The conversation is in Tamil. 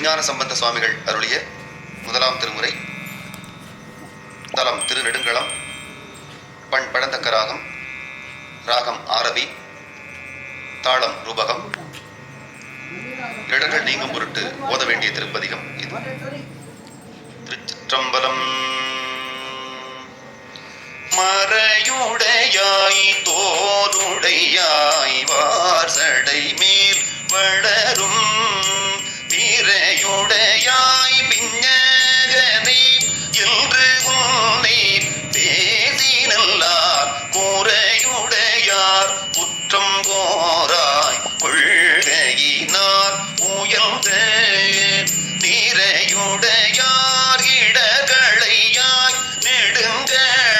திருஞான சம்பந்த சுவாமிகள் அருளிய முதலாம் திருமுறை தலம் திருநெடுங்களம் பண் பழந்தக்க ராகம் ராகம் ஆரபி தாளம் ரூபகம் இடர்கள் நீங்கும் பொருட்டு ஓத வேண்டிய திருப்பதிகம் இது. திருச்சிற்றம்பலம். மறையுடையாய் உடையாய் விஞ்ஞகனே என்று உன்னை பேசி நல்லார் கூரையுடையார் குற்றம் கோராய் கொள்கையினார் உயர்ந்த நீரையுடையார் இடகளையாய் நெடுங்கள்